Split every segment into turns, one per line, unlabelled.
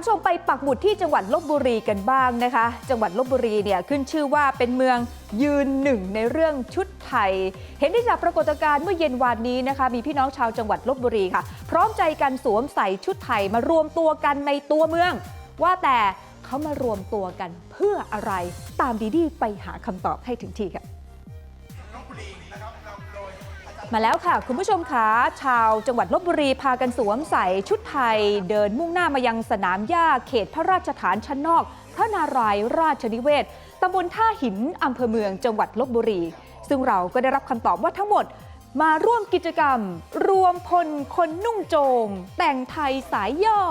คุณผู้ชมไปปักหมุดที่จังหวัดลบบุรีกันบ้างนะคะ จังหวัดลบบุรีเนี่ยขึ้นชื่อว่าเป็นเมืองยืนหนึ่งในเรื่องชุดไทย เห็นได้จากปรากฏการณ์เมื่อเย็นวานนี้นะคะ มีพี่น้องชาวจังหวัดลบบุรีค่ะ พร้อมใจกันสวมใส่ชุดไทยมารวมตัวกันในตัวเมือง ว่าแต่เขามารวมตัวกันเพื่ออะไร ตามดีดีไปหาคำตอบให้ถึงที่ค่ะ มาแล้วค่ะ คุณผู้ชมคะชาวจังหวัดลบบุรีพากันสวมใส่ชุดไทย เดินมุ่งหน้ามายังสนามหญ้าเขตพระราชฐานชั้นนอก พระนารายณ์ราชนิเวศตำบลท่าหินอำเภอเมืองจังหวัดลบบุรี ซึ่งเราก็ได้รับคำตอบว่าทั้งหมดมาร่วมกิจกรรม รวมพลคนนุ่งโจง แต่งไทยสายย่อ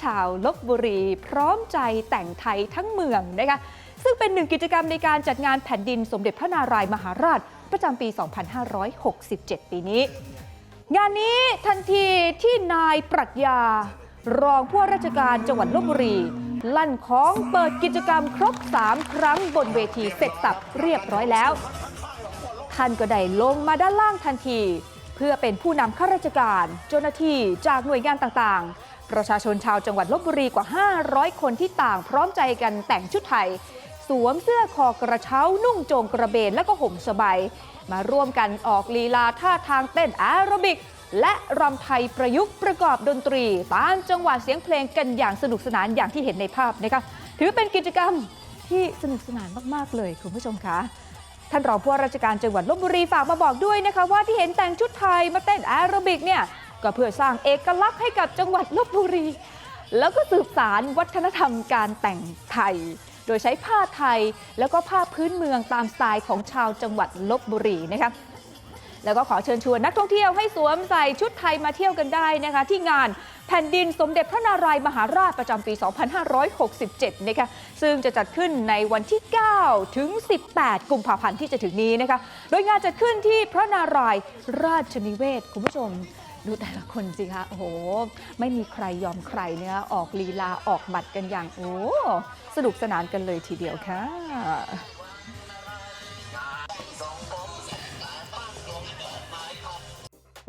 ชาวลบบุรี พร้อมใจแต่งไทยทั้งเมืองนะคะ ซึ่งเป็นหนึ่งกิจกรรมในการจัดงานแผ่นดินสมเด็จพระนารายณ์มหาราช ประจำปี 2567 ปีนี้ งานนี้ทันทีที่นายปรัชญา รองผู้ราชการจังหวัดลบบุรี ลั่นของเปิดกิจกรรมครบ 3 ครั้งบนเวทีเสร็จสับเรียบร้อยแล้ว ท่านก็ได้ลงมาด้านล่างทันที เพื่อเป็นผู้นำข้าราชการ เจ้าหน้าที่จากหน่วยงานต่างๆ ประชาชนชาวจังหวัดลบบุรีกว่า 500 คนที่ต่างพร้อมใจกันแต่งชุดไทย สวมเสื้อคอกระเช้านุ่งโจงกระเบนและก็ห่มสบายมาร่วมกันออกลีลาท่าทางเต้นแอโรบิก และรำไทยประยุกต์ประกอบดนตรี ตามจังหวะเสียงเพลงกันอย่างสนุกสนานอย่างที่เห็นในภาพนะคะถือเป็นกิจกรรมที่สนุกสนานมาก ๆ เลยคุณผู้ชมคะท่านรองผู้ว่าราชการจังหวัดลบบุรีฝากมาบอกด้วยนะคะว่าที่เห็นแต่งชุดไทยมาเต้นแอโรบิกเนี่ยก็เพื่อสร้างเอกลักษณ์ให้กับจังหวัดลบบุรี แล้วก็สืบสารวัฒนธรรมการแต่งไทย ดยใช้ผ้าไทย แล้วก็ผ้าพื้นเมืองตามสไตล์ของชาวจังหวัดลบบุรีนะคะแล้วก็ขอเชิญชวนนักท่องเที่ยวให้สวมใส่ชุดไทยมาเที่ยวกันได้นะคะ ที่งานแผ่นดินสมเด็จพระนารายณ์มหาราชประจำปี 2567 นะคะ ซึ่งจะจัดขึ้นในวันที่ 9 ถึง 18 กุมภาพันธ์ที่จะถึงนี้นะคะ โดยงานจัดขึ้นที่พระนารายณ์ราชนิเวศ คุณผู้ชม ดูแต่ละคนสิคะโอ้โห ไม่มีใครยอมใครเนี่ยออกลีลาออกบัตรกันอย่างโอ้สนุกสนานกันเลยทีเดียวค่ะ